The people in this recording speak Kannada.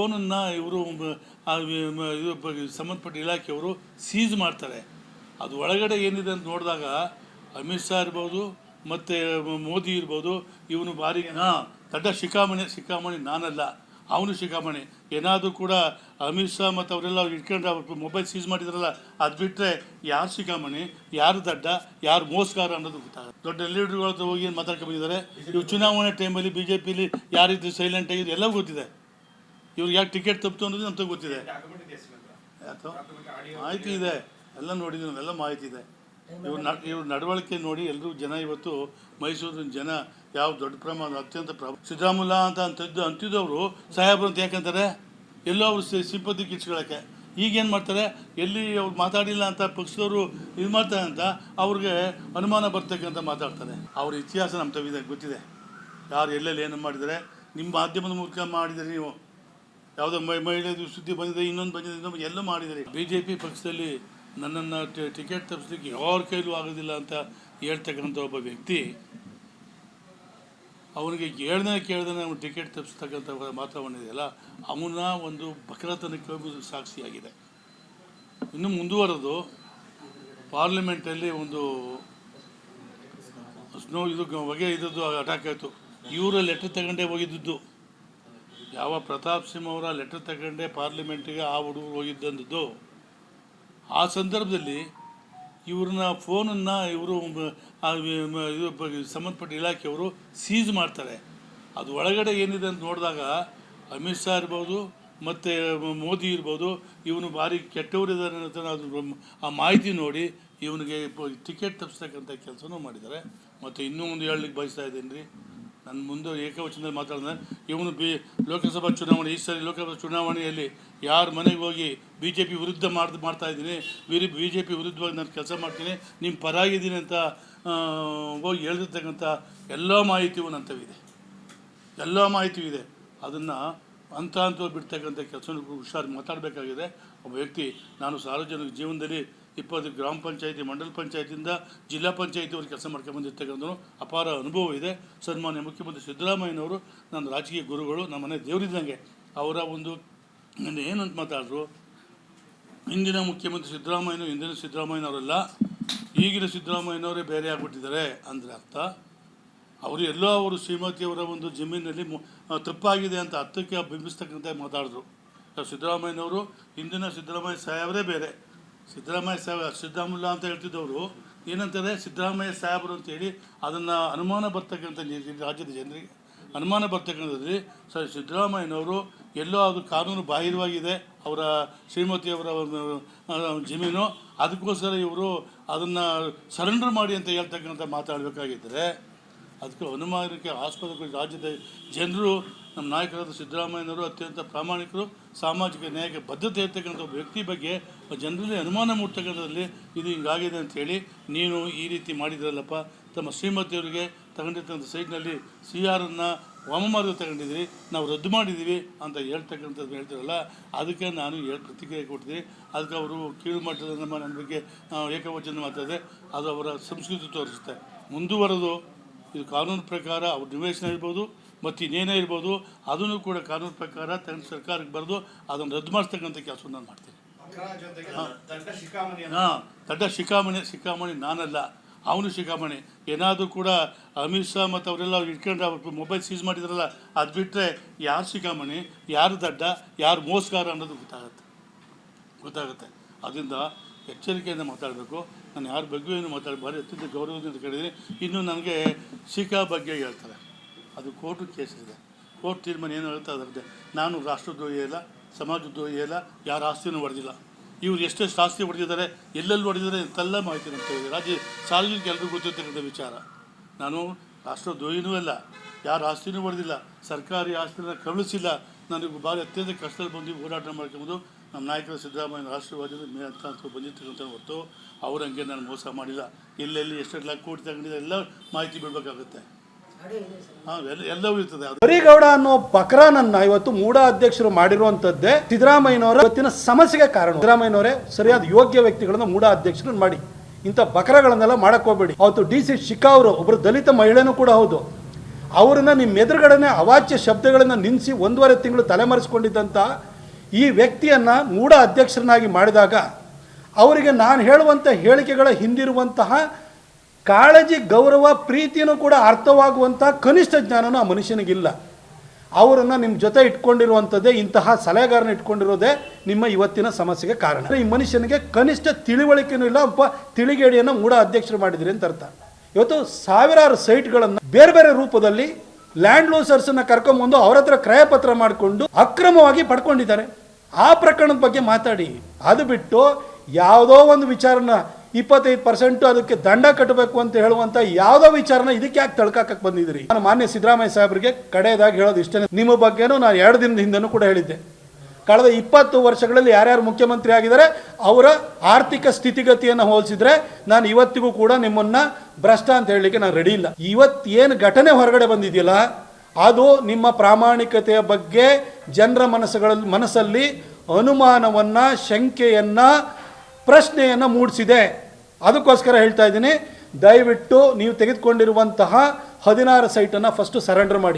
ಫೋನನ್ನು ಇವರು ಸಂಬಂಧಪಟ್ಟ ಇಲಾಖೆಯವರು ಸೀಸ್ ಮಾಡ್ತಾರೆ. ಅದು ಒಳಗಡೆ ಏನಿದೆ ಅಂತ ನೋಡಿದಾಗ ಅಮಿತ್ ಶಾ ಇರ್ಬೋದು, ಮತ್ತು ಮೋದಿ ಇರ್ಬೋದು, ಇವನು ಭಾರಿ ಹಾಂ ದಡ್ಡ ಶಿಖಾಮಣಿ ಶಿಖಾಮಣಿ ನಾನಲ್ಲ, ಅವನು ಶಿಖಾಮಣಿ. ಏನಾದರೂ ಕೂಡ ಅಮಿತ್ ಶಾ ಮತ್ತು ಅವರೆಲ್ಲ ಇಟ್ಕೊಂಡು ಮೊಬೈಲ್ ಸೀಸ್ ಮಾಡಿದ್ರಲ್ಲ, ಅದು ಬಿಟ್ಟರೆ ಯಾರು ಶಿಖಾಮಣಿ, ಯಾರು ದಡ್ಡ, ಯಾರು ಮೋಸ್ಕಾರ ಅನ್ನೋದು ಗೊತ್ತಾಗ ದೊಡ್ಡ ಲೀಡರ್ಗಳ ಹೋಗಿ ಏನು ಮಾತಾಡ್ಕೊಂಡು ಬಂದಿದ್ದಾರೆ? ಇವು ಚುನಾವಣೆ ಟೈಮಲ್ಲಿ ಬಿ ಜೆ ಪಿಲಿ ಯಾರಿದ್ದು ಸೈಲೆಂಟ್ ಆಗಿದ್ದು ಎಲ್ಲವೂ ಗೊತ್ತಿದೆ. ಇವ್ರಿಗೆ ಯಾಕೆ ಟಿಕೆಟ್ ತಪ್ಪಿತು ಅನ್ನೋದು ನಮ್ಗೆ ಗೊತ್ತಿದೆ. ಯಾಕೋ ಮಾಹಿತಿ ಇದೆ. ಎಲ್ಲ ನೋಡಿದ್ದೀವಿ ಎಲ್ಲ ಮಾಹಿತಿ ಇದೆ. ಇವ್ರ ನ ಇವ್ರ ನಡವಳಿಕೆ ನೋಡಿ ಎಲ್ಲರೂ ಜನ ಇವತ್ತು ಮೈಸೂರಿನ ಜನ ಯಾವ ದೊಡ್ಡ ಪ್ರಮಾಣ ಅತ್ಯಂತ ಪ್ರ ಸಿದ್ದರಾಮುಲ್ಲ ಅಂತ ಅಂತಿದ್ದು ಅಂತಿದ್ದವರು ಸಾಹೇಬ್ರು ಅಂತ ಯಾಕಂತಾರೆ ಎಲ್ಲೋ ಅವರು ಸಿಂಪತಿ ಕಿಚ್ಕೊಳ್ಳೋಕ್ಕೆ ಈಗೇನು ಮಾಡ್ತಾರೆ? ಎಲ್ಲಿ ಅವ್ರು ಮಾತಾಡಿಲ್ಲ ಅಂತ ಪಕ್ಷದವರು ಇದು ಮಾಡ್ತಾರೆ ಅಂತ ಅವ್ರಿಗೆ ಅನುಮಾನ ಬರ್ತಕ್ಕಂತ ಮಾತಾಡ್ತಾರೆ. ಅವ್ರ ಇತಿಹಾಸ ನಮ್ಮ ತವಿದೆ ಗೊತ್ತಿದೆ. ಯಾರು ಎಲ್ಲೆಲ್ಲಿ ಏನು ಮಾಡಿದರೆ ನಿಮ್ಮ ಮಾಧ್ಯಮದ ಮೂಲಕ ಮಾಡಿದರೆ ನೀವು. ಯಾವುದೋ ಮಹಿಳೆಯದು ಮಹಿಳೆ ಸುದ್ದಿ ಬಂದಿದೆ, ಇನ್ನೊಂದು ಬಂದಿದೆ, ಇನ್ನೊಂದು ಎಲ್ಲ ಮಾಡಿದರೆ ಬಿ ಜೆ ಪಿ ಪಕ್ಷದಲ್ಲಿ ನನ್ನನ್ನು ಟಿಕೆಟ್ ತಪ್ಪಿಸ್ಲಿಕ್ಕೆ ಯಾರ ಕೈಲೂ ಆಗೋದಿಲ್ಲ ಅಂತ ಹೇಳ್ತಕ್ಕಂಥ ಒಬ್ಬ ವ್ಯಕ್ತಿ, ಅವನಿಗೆ ಹೇಳ್ದೇ ಕೇಳ್ದೇ ಅವನು ಟಿಕೆಟ್ ತಪ್ಪಿಸ್ತಕ್ಕಂಥ ಬಂದಿದೆಯಲ್ಲ ಅವನ ಒಂದು ಬಕ್ರತನಕ್ಕೆ ಸಾಕ್ಷಿಯಾಗಿದೆ. ಇನ್ನು ಮುಂದುವರೆದು ಪಾರ್ಲಿಮೆಂಟಲ್ಲಿ ಒಂದು ಸ್ನೋ, ಇದು ಹೊಗೆ ಇದ್ದದ್ದು, ಅಟ್ಯಾಕ್ ಆಯಿತು. ಇವರ ಲೆಟ್ರ್ ತಗೊಂಡೇ ಹೋಗಿದ್ದದ್ದು. ಯಾವ ಪ್ರತಾಪ್ ಸಿಂಹ ಅವರ ಲೆಟರ್ ತಗೊಂಡೇ ಪಾರ್ಲಿಮೆಂಟಿಗೆ ಆ ಹುಡುಗರು ಹೋಗಿದ್ದಂಥದ್ದು? ಆ ಸಂದರ್ಭದಲ್ಲಿ ಇವ್ರನ್ನ ಫೋನನ್ನು ಇವರು ಇದು ಸಂಬಂಧಪಟ್ಟ ಇಲಾಖೆಯವರು ಸೀಸ್ ಮಾಡ್ತಾರೆ. ಅದು ಒಳಗಡೆ ಏನಿದೆ ಅಂತ ನೋಡಿದಾಗ ಅಮಿತ್ ಶಾ ಇರ್ಬೋದು, ಮತ್ತು ಮೋದಿ ಇರ್ಬೋದು, ಇವನು ಭಾರಿ ಕೆಟ್ಟವರಿದ್ದಾರೆ ಅಂತ ಅದು ಆ ಮಾಹಿತಿ ನೋಡಿ ಇವನಿಗೆ ಟಿಕೆಟ್ ತಪ್ಪಿಸ್ತಕ್ಕಂಥ ಕೆಲಸನೂ ಮಾಡಿದ್ದಾರೆ. ಮತ್ತು ಇನ್ನೂ ಒಂದು ಹೇಳಲಿಕ್ಕೆ ಬಯಸ್ತಾ ಇದ್ದೀನಿ ರೀ. ನನ್ನ ಮುಂದೆ ಏಕವಚನದಲ್ಲಿ ಮಾತಾಡಿದ್ರೆ, ಇವನು ಬಿ ಲೋಕಸಭಾ ಚುನಾವಣೆ, ಈ ಸರಿ ಲೋಕಸಭಾ ಚುನಾವಣೆಯಲ್ಲಿ ಯಾರ ಮನೆಗೆ ಹೋಗಿ ಬಿ ಜೆ ಪಿ ವಿರುದ್ಧ ಮಾಡ್ದು ಮಾಡ್ತಾ ಇದ್ದೀನಿ, ವಿರು ಬಿ ಜೆ ಪಿ ವಿರುದ್ಧವಾಗಿ ನಾನು ಕೆಲಸ ಮಾಡ್ತೀನಿ ನಿಮ್ಮ ಪರಾಗಿದ್ದೀನಿ ಅಂತ ಹೋಗಿ ಹೇಳಿರ್ತಕ್ಕಂಥ ಎಲ್ಲ ಮಾಹಿತಿಯೂ ನಂತವಿದೆ ಎಲ್ಲ ಮಾಹಿತಿಯೂ ಇದೆ. ಅದನ್ನು ಹಂತ ಹಂತ ಬಿಡ್ತಕ್ಕಂಥ ಕೆಲಸ ಹುಷಾರು ಮಾತಾಡಬೇಕಾಗಿದೆ. ಒಬ್ಬ ವ್ಯಕ್ತಿ, ನಾನು ಸಾರ್ವಜನಿಕ ಜೀವನದಲ್ಲಿ ಇಪ್ಪತ್ತು ಗ್ರಾಮ ಪಂಚಾಯಿತಿ, ಮಂಡಲ ಪಂಚಾಯತಿಯಿಂದ ಜಿಲ್ಲಾ ಪಂಚಾಯತಿವರೆಗೆ ಕೆಲಸ ಮಾಡ್ಕೊಂಡು ಬಂದಿರ್ತಕ್ಕಂಥ ಅಪಾರ ಅನುಭವ ಇದೆ. ಸನ್ಮಾನ್ಯ ಮುಖ್ಯಮಂತ್ರಿ ಸಿದ್ದರಾಮಯ್ಯನವರು ನನ್ನ ರಾಜಕೀಯ ಗುರುಗಳು, ನಮ್ಮ ಮನೆ ದೇವರಿದ್ದಂಗೆ ಅವರ ಒಂದು ನನ್ನ ಏನಂತ ಮಾತಾಡಿದ್ರು? ಹಿಂದಿನ ಮುಖ್ಯಮಂತ್ರಿ ಸಿದ್ದರಾಮಯ್ಯನವರು ಹಿಂದಿನ ಸಿದ್ದರಾಮಯ್ಯನವರೆಲ್ಲ, ಈಗಿನ ಸಿದ್ದರಾಮಯ್ಯನವರೇ ಬೇರೆ ಆಗಿಬಿಟ್ಟಿದ್ದಾರೆ ಅಂದರೆ ಅರ್ಥ? ಅವರು ಎಲ್ಲೋ ಅವರು ಶ್ರೀಮತಿಯವರ ಒಂದು ಜಮೀನಲ್ಲಿ ತಪ್ಪಾಗಿದೆ ಅಂತ ಅರ್ಥಕ್ಕೆ ಬಿಂಬಿಸ್ತಕ್ಕಂಥ ಮಾತಾಡಿದ್ರು. ಸಿದ್ದರಾಮಯ್ಯನವರು ಹಿಂದಿನ ಸಿದ್ದರಾಮಯ್ಯ ಸಾಹೇಬರೇ ಬೇರೆ. ಸಿದ್ದರಾಮಯ್ಯ ಸಾಹೇಬ್, ಸಿದ್ದರಾಮುಲ್ಲ ಅಂತ ಹೇಳ್ತಿದ್ದವರು, ಏನಂತಾರೆ, ಸಿದ್ದರಾಮಯ್ಯ ಸಾಹೇಬರು ಅಂತೇಳಿ ಅದನ್ನು ಅನುಮಾನ ಬರ್ತಕ್ಕಂಥ ರಾಜ್ಯದ ಜನರಿಗೆ ಅನುಮಾನ ಬರ್ತಕ್ಕಂಥದ್ರಲ್ಲಿ, ಸರ್, ಸಿದ್ದರಾಮಯ್ಯನವರು ಎಲ್ಲೋ ಅದು ಕಾನೂನು ಬಾಹಿರವಾಗಿದೆ, ಅವರ ಶ್ರೀಮತಿಯವರ ಒಂದು ಜಮೀನು, ಅದಕ್ಕೋಸ್ಕರ ಇವರು ಅದನ್ನು ಸರೆಂಡರ್ ಮಾಡಿ ಅಂತ ಹೇಳ್ತಕ್ಕಂಥ ಮಾತಾಡಬೇಕಾಗಿದ್ದರೆ ಅದಕ್ಕೆ ಅನುಮಾನಕ್ಕೆ ಆಸ್ಪದ ರಾಜ್ಯದ ಜನರು, ನಮ್ಮ ನಾಯಕರಾದ ಸಿದ್ದರಾಮಯ್ಯನವರು ಅತ್ಯಂತ ಪ್ರಾಮಾಣಿಕರು, ಸಾಮಾಜಿಕ ನ್ಯಾಯಕ್ಕೆ ಬದ್ಧತೆ ಇರ್ತಕ್ಕಂಥ ವ್ಯಕ್ತಿ ಬಗ್ಗೆ ಜನರಲ್ಲಿ ಅನುಮಾನ ಮೂಡ್ತಕ್ಕಂಥದ್ರಲ್ಲಿ ಇದು ಹಿಂಗಾಗಿದೆ ಅಂಥೇಳಿ ನೀನು ಈ ರೀತಿ ಮಾಡಿದ್ರಲ್ಲಪ್ಪ. ತಮ್ಮ ಶ್ರೀಮತಿಯವರಿಗೆ ತಗೊಂಡಿರ್ತಕ್ಕಂಥ ಸೈಟ್ನಲ್ಲಿ ಸಿ ಆರನ್ನು ವಾಮಮಾರ್ಗ ತಗೊಂಡಿದ್ದೀರಿ, ನಾವು ರದ್ದು ಮಾಡಿದ್ದೀವಿ ಅಂತ ಹೇಳ್ತಕ್ಕಂಥದ್ದು ಹೇಳ್ತಿರಲ್ಲ. ಅದಕ್ಕೆ ನಾನು ಹೇಳಿ, ಪ್ರತಿಕ್ರಿಯೆ ಕೊಡ್ತೀನಿ ಅದಕ್ಕೆ ಅವರು ಕೀಳು ಮಟ್ಟದ ನಮ್ಮ ನನ್ನ ಬಗ್ಗೆ ಏಕವಚನ ಮಾತಾಡಿದೆ ಅದು ಅವರ ಸಂಸ್ಕೃತಿ ತೋರಿಸುತ್ತೆ. ಮುಂದುವರೆದು ಇದು ಕಾನೂನು ಪ್ರಕಾರ ಅವ್ರ ನಿವೇಶನ ಇರ್ಬೋದು ಮತ್ತು ಇನ್ನೇನೇ ಇರ್ಬೋದು ಅದನ್ನು ಕೂಡ ಕಾನೂನು ಪ್ರಕಾರ ತನ್ನ ಸರ್ಕಾರಕ್ಕೆ ಬರೆದು ಅದನ್ನು ರದ್ದು ಮಾಡಿಸ್ತಕ್ಕಂಥ ಕೆಲಸವನ್ನು ನಾನು ಮಾಡ್ತೀನಿ. ಹಾಂ. ದಡ್ಡ ಶಿಖಾಮಣಿ ಶಿಖಾಮಣಿ ನಾನಲ್ಲ ಅವನು ಶಿಖಾಮಣಿ. ಏನಾದರೂ ಕೂಡ ಅಮಿತ್ ಶಾ ಮತ್ತು ಅವರೆಲ್ಲ ಇಟ್ಕೊಂಡು ಮೊಬೈಲ್ ಸೀಸ್ ಮಾಡಿದ್ರಲ್ಲ ಅದು ಬಿಟ್ಟರೆ ಯಾರು ಶಿಖಾಮಣಿ ಯಾರು ದಡ್ಡ ಯಾರು ಮೋಸಗಾರ ಅನ್ನೋದು ಗೊತ್ತಾಗುತ್ತೆ. ಗೊತ್ತಾಗುತ್ತೆ. ಅದರಿಂದ ಎಚ್ಚರಿಕೆಯಿಂದ ಮಾತಾಡಬೇಕು. ನಾನು ಯಾರ ಬಗ್ಗೆಯೂ ಏನು ಮಾತಾಡಿ ಭಾರಿ ಅತ್ಯಂತ ಗೌರವದಿಂದ ಕೇಳಿದ್ರೆ ಇನ್ನು ನನಗೆ ಶಿಖಾ ಬಗ್ಗೆ ಹೇಳ್ತಾರೆ. ಅದು ಕೋರ್ಟು ಕೇಸ್ ಇದೆ. ಕೋರ್ಟ್ ತೀರ್ಮಾನ ಏನು ಹೇಳ್ತಾ ಅದರದ್ದೆ ನಾನು ರಾಷ್ಟ್ರದ್ರೋಹಿ ಇಲ್ಲ ಸಮಾಜದ್ರೋಹಿ ಇಲ್ಲ ಯಾರ ಆಸ್ತಿನೂ ಹೊಡೆದಿಲ್ಲ. ಇವ್ರು ಎಷ್ಟೆಷ್ಟು ಆಸ್ತಿ ಹೊಡೆದಿದ್ದಾರೆ, ಎಲ್ಲೆಲ್ಲಿ ಹೊಡೆದಿದ್ದಾರೆ ಅಂತೆಲ್ಲ ಮಾಹಿತಿ ನಮ್ಗೆ ಕೇಳಿದೆ ರಾಜ್ಯ ಸಾರ್ವಜನಿಕ ಎಲ್ಲರೂ ಗೊತ್ತಿರ್ತಕ್ಕಂಥ ವಿಚಾರ. ನಾನು ರಾಷ್ಟ್ರದ್ರೋಹಿನೂ ಅಲ್ಲ, ಯಾರ ಆಸ್ತಿನೂ ಹೊಡೆದಿಲ್ಲ, ಸರ್ಕಾರಿ ಆಸ್ತಿನ ಕರುಣಿಸಿಲ್ಲ ನನಗೆ ಭಾರಿ ಅತ್ಯಂತ ಕಷ್ಟದಲ್ಲಿ ಬಂದು ಹೋರಾಟ ಮಾಡ್ಕೊಂಬೋದು ನಮ್ಮ ನಾಯಕರು ಸಿದ್ದರಾಮಯ್ಯ ರಾಷ್ಟ್ರವಾದಿ ಮೇ ಅಂತ ಬಂದಿರ್ತಕ್ಕಂಥ ಬಂದಿರ್ತಕ್ಕಂಥ ಹೊರತು ಅವ್ರಂಗೆ ನಾನು ಮೋಸ ಮಾಡಿಲ್ಲ. ಎಲ್ಲೆಲ್ಲಿ ಎಷ್ಟೆಲ್ಲ ಕೋಟಿ ತಗೊಂಡಿದೆ ಎಲ್ಲ ಮಾಹಿತಿ ಬಿಡಬೇಕಾಗುತ್ತೆ. ಬರಿಗೌಡ ಅನ್ನೋ ಬಕ್ರಾನನ್ನ ಇವತ್ತು ಮೂಡ ಅಧ್ಯಕ್ಷರು ಮಾಡಿರುವಂತದ್ದೇ ಸಿದ್ದರಾಮಯ್ಯನವರ ಇವತ್ತಿನ ಸಮಸ್ಯೆಗೆ ಕಾರಣ. ಸಿದ್ದರಾಮಯ್ಯನವರೇ ಸರಿಯಾದ ಯೋಗ್ಯ ವ್ಯಕ್ತಿಗಳನ್ನ ಮೂಡ ಅಧ್ಯಕ್ಷರನ್ನ ಮಾಡಿ. ಇಂಥ ಬಕ್ರಗಳನ್ನೆಲ್ಲ ಮಾಡಕ್ ಹೋಗ್ಬೇಡಿ. ಅವತ್ತು ಡಿ ಸಿ ಶಿಖಾ ಅವರು ಒಬ್ಬರು ದಲಿತ ಮಹಿಳೆನೂ ಕೂಡ ಹೌದು. ಅವರನ್ನ ನಿಮ್ಮ ಎದುರುಗಡೆನೆ ಅವಾಚ್ಯ ಶಬ್ದಗಳನ್ನು ನಿನ್ಸಿ ಒಂದೂವರೆ ತಿಂಗಳು ತಲೆಮರೆಸ್ಕೊಂಡಿದ್ದಂಥ ಈ ವ್ಯಕ್ತಿಯನ್ನು ಮೂಢ ಅಧ್ಯಕ್ಷರನ್ನಾಗಿ ಮಾಡಿದಾಗ ಅವರಿಗೆ ನಾನು ಹೇಳುವಂಥ ಹೇಳಿಕೆಗಳ ಹಿಂದಿರುವಂತಹ ಕಾಳಜಿ, ಗೌರವ ಪ್ರೀತಿಯೂ ಕೂಡ ಅರ್ಥವಾಗುವಂಥ ಕನಿಷ್ಠ ಜ್ಞಾನನೂ ಆ ಮನುಷ್ಯನಿಗಿಲ್ಲ. ಅವರನ್ನು ನಿಮ್ಮ ಜೊತೆ ಇಟ್ಕೊಂಡಿರುವಂಥದ್ದೇ ಇಂತಹ ಸಲಹೆಗಾರನ ಇಟ್ಕೊಂಡಿರೋದೇ ನಿಮ್ಮ ಇವತ್ತಿನ ಸಮಸ್ಯೆಗೆ ಕಾರಣ. ಈ ಮನುಷ್ಯನಿಗೆ ಕನಿಷ್ಠ ತಿಳಿವಳಿಕೆನೂ ಇಲ್ಲ, ಒಬ್ಬ ತಿಳಿಗೇಡಿಯನ್ನು ಮೂಢ ಅಧ್ಯಕ್ಷರು ಮಾಡಿದಿರಿ ಅಂತ ಅರ್ಥ. ಇವತ್ತು ಸಾವಿರಾರು ಸೈಟ್ಗಳನ್ನು ಬೇರೆ ಬೇರೆ ರೂಪದಲ್ಲಿ ಲ್ಯಾಂಡ್ ಲೋಸರ್ಸನ್ನು ಕರ್ಕೊಂಬಂದು ಅವ್ರ ಹತ್ರ ಕ್ರಯಪತ್ರ ಮಾಡಿಕೊಂಡು ಅಕ್ರಮವಾಗಿ ಪಡ್ಕೊಂಡಿದ್ದಾರೆ. ಆ ಪ್ರಕರಣದ ಬಗ್ಗೆ ಮಾತಾಡಿ. ಅದು ಬಿಟ್ಟು ಯಾವುದೋ ಒಂದು ವಿಚಾರನ ಇಪ್ಪತ್ತೈದು ಪರ್ಸೆಂಟ್ ಅದಕ್ಕೆ ದಂಡ ಕಟ್ಟಬೇಕು ಅಂತ ಹೇಳುವಂತ ಯಾವುದೋ ವಿಚಾರನ ಇದಕ್ಕೆ ಯಾಕೆ ತಳ್ಕಾಕಕ್ಕೆ ಬಂದಿದ್ರಿ ನಾನು ಮಾನ್ಯ ಸಿದ್ದರಾಮಯ್ಯ ಸಾಹೇಬರಿಗೆ ಕಡೆಯದಾಗಿ ಹೇಳೋದು ಇಷ್ಟೇ ನಿಮ್ಮ ಬಗ್ಗೆನೂ ನಾನು ಎರಡು ದಿನದ ಹಿಂದೆನೂ ಕೂಡ ಹೇಳಿದ್ದೆ. ಕಳೆದ ಇಪ್ಪತ್ತು ವರ್ಷಗಳಲ್ಲಿ ಯಾರ್ಯಾರು ಮುಖ್ಯಮಂತ್ರಿ ಆಗಿದ್ದಾರೆ, ಅವರ ಆರ್ಥಿಕ ಸ್ಥಿತಿಗತಿಯನ್ನು ಹೋಲಿಸಿದ್ರೆ ನಾನು ಇವತ್ತಿಗೂ ಕೂಡ ನಿಮ್ಮನ್ನ ಭ್ರಷ್ಟ ಅಂತ ಹೇಳಲಿಕ್ಕೆ ನಾನು ರೆಡಿ ಇಲ್ಲ. ಇವತ್ತೇನು ಘಟನೆ ಹೊರಗಡೆ ಬಂದಿದೆಯಲ್ಲ, ಅದು ನಿಮ್ಮ ಪ್ರಾಮಾಣಿಕತೆಯ ಬಗ್ಗೆ ಜನರ ಮನಸ್ಸುಗಳಲ್ಲಿ ಮನಸ್ಸಲ್ಲಿ ಅನುಮಾನವನ್ನು, ಶಂಕೆಯನ್ನು, ಪ್ರಶ್ನೆಯನ್ನು ಮೂಡಿಸಿದೆ. ಅದಕ್ಕೋಸ್ಕರ ಹೇಳ್ತಾ ಇದ್ದೀನಿ, ದಯವಿಟ್ಟು ನೀವು ತೆಗೆದುಕೊಂಡಿರುವಂತಹ ಹದಿನಾರು ಸೈಟನ್ನು ಫಸ್ಟು ಸರೆಂಡರ್ ಮಾಡಿ.